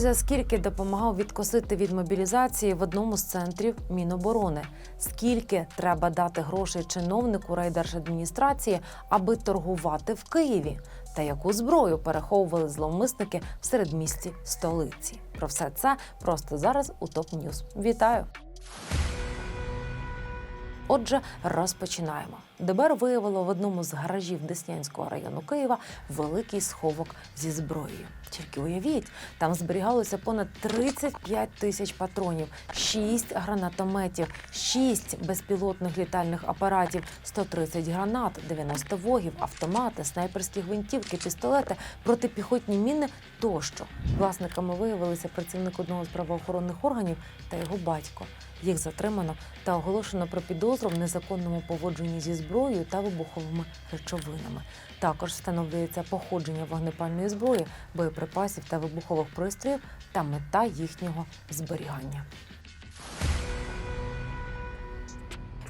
За скільки допомагав відкосити від мобілізації в одному з центрів Міноборони. Скільки треба дати грошей чиновнику райдержадміністрації, аби торгувати в Києві? Та яку зброю переховували зловмисники в середмісті столиці? Про все це просто зараз у топ Ньюз. Вітаю! Отже, розпочинаємо. ДБР виявило в одному з гаражів Деснянського району Києва великий сховок зі зброєю. Тільки уявіть, там зберігалося понад 35 тисяч патронів, 6 гранатометів, 6 безпілотних літальних апаратів, 130 гранат, 90 вогів, автомати, снайперські гвинтівки, пістолети, протипіхотні міни тощо. Власниками виявилися працівник одного з правоохоронних органів та його батько. Їх затримано та оголошено про підозру в незаконному поводженні зі зброєю та вибуховими речовинами. Також встановлюється походження вогнепальної зброї, боєприпасів та вибухових пристроїв та мета їхнього зберігання.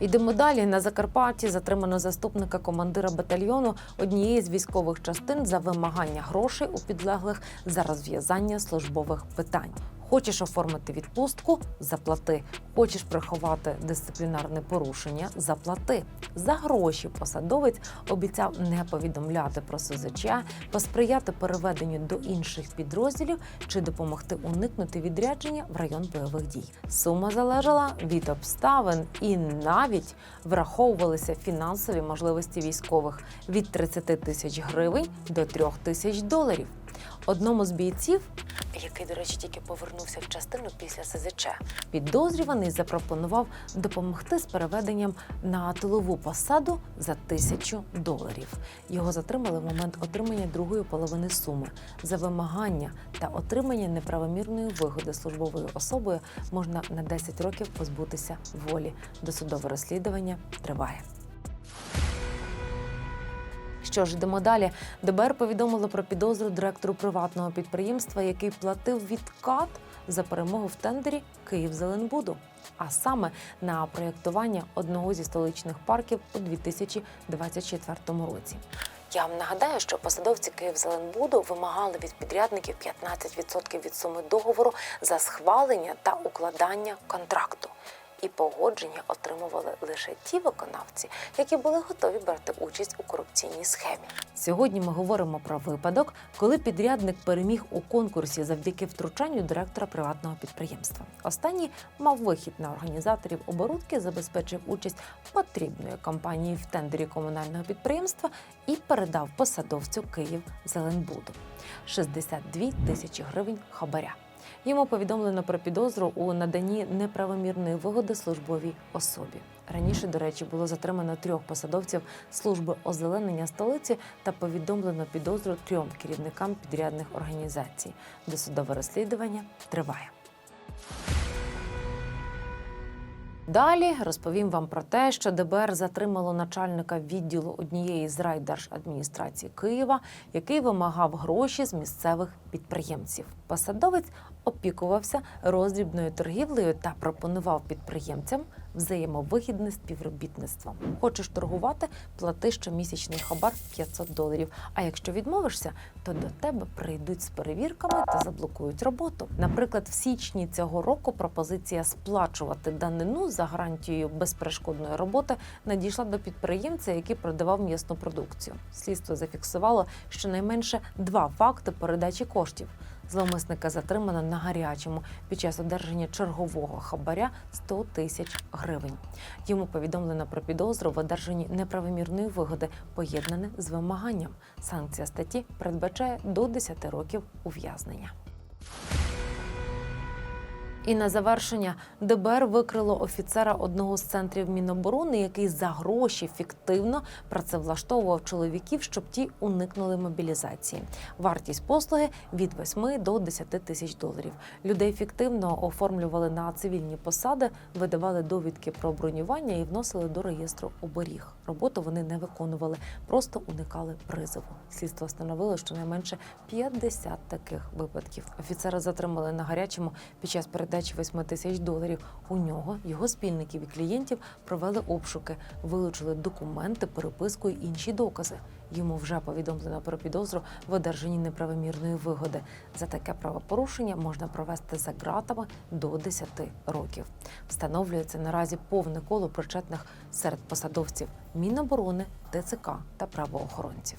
Ідемо далі. На Закарпатті затримано заступника командира батальйону однієї з військових частин за вимагання грошей у підлеглих за розв'язання службових питань. Хочеш оформити відпустку заплати. Хочеш приховати дисциплінарне порушення заплати. За гроші посадовець обіцяв не повідомляти про СЗЧ, посприяти переведенню до інших підрозділів чи допомогти уникнути відрядження в район бойових дій. Сума залежала від обставин і навіть враховувалися фінансові можливості військових від 30 тисяч гривень до 3 тисяч доларів. Одному з бійців, який, до речі, тільки повернувся в частину після СЗЧ, підозрюваний запропонував допомогти з переведенням на тилову посаду за тисячу доларів. Його затримали в момент отримання другої половини суми. За вимагання та отримання неправомірної вигоди службовою особою можна на 10 років позбутися волі. Досудове розслідування триває. Що ж, йдемо далі. ДБР повідомило про підозру директору приватного підприємства, який платив відкат за перемогу в тендері Київзеленбуду, а саме на проєктування одного зі столичних парків у 2024 році. Я вам нагадаю, що посадовці Київзеленбуду вимагали від підрядників 15% від суми договору за схвалення та укладання контракту. І погодження отримували лише ті виконавці, які були готові брати участь у корупційній схемі. Сьогодні ми говоримо про випадок, коли підрядник переміг у конкурсі завдяки втручанню директора приватного підприємства. Останній мав вихід на організаторів оборудки, забезпечив участь потрібної компанії в тендері комунального підприємства і передав посадовцю Київ Зеленбуду 62 тисячі гривень хабаря. Йому повідомлено про підозру у наданні неправомірної вигоди службовій особі. Раніше, до речі, було затримано трьох посадовців служби озеленення столиці та повідомлено підозру трьом керівникам підрядних організацій. Досудове розслідування триває. Далі розповім вам про те, що ДБР затримало начальника відділу однієї з райдержадміністрації Києва, який вимагав гроші з місцевих підприємців. Посадовець опікувався роздрібною торгівлею та пропонував підприємцям взаємовигідне співробітництво. Хочеш торгувати, плати щомісячний хабар 500 доларів. А якщо відмовишся, то до тебе прийдуть з перевірками та заблокують роботу. Наприклад, в січні цього року пропозиція сплачувати данину за гарантією безперешкодної роботи надійшла до підприємця, який продавав м'ясну продукцію. Слідство зафіксувало щонайменше два факти передачі коштів. Зловмисника затримано на гарячому під час одержання чергового хабаря 100 тисяч гривень. Йому повідомлено про підозру в одержанні неправомірної вигоди, поєднане з вимаганням. Санкція статті передбачає до 10 років ув'язнення. І на завершення ДБР викрило офіцера одного з центрів Міноборони, який за гроші фіктивно працевлаштовував чоловіків, щоб ті уникнули мобілізації. Вартість послуги від 8 до 10 тисяч доларів. Людей фіктивно оформлювали на цивільні посади, видавали довідки про бронювання і вносили до реєстру оберіг. Роботу вони не виконували, просто уникали призову. Слідство встановило, що найменше 50 таких випадків. Офіцера затримали на гарячому під час перед передачі 8 тисяч доларів. У нього, його спільників і клієнтів провели обшуки, вилучили документи, переписку і інші докази. Йому вже повідомлено про підозру в одержанні неправомірної вигоди. За таке правопорушення можна провести за ґратами до 10 років. Встановлюється наразі повне коло причетних серед посадовців Міноборони, ТЦК та правоохоронців.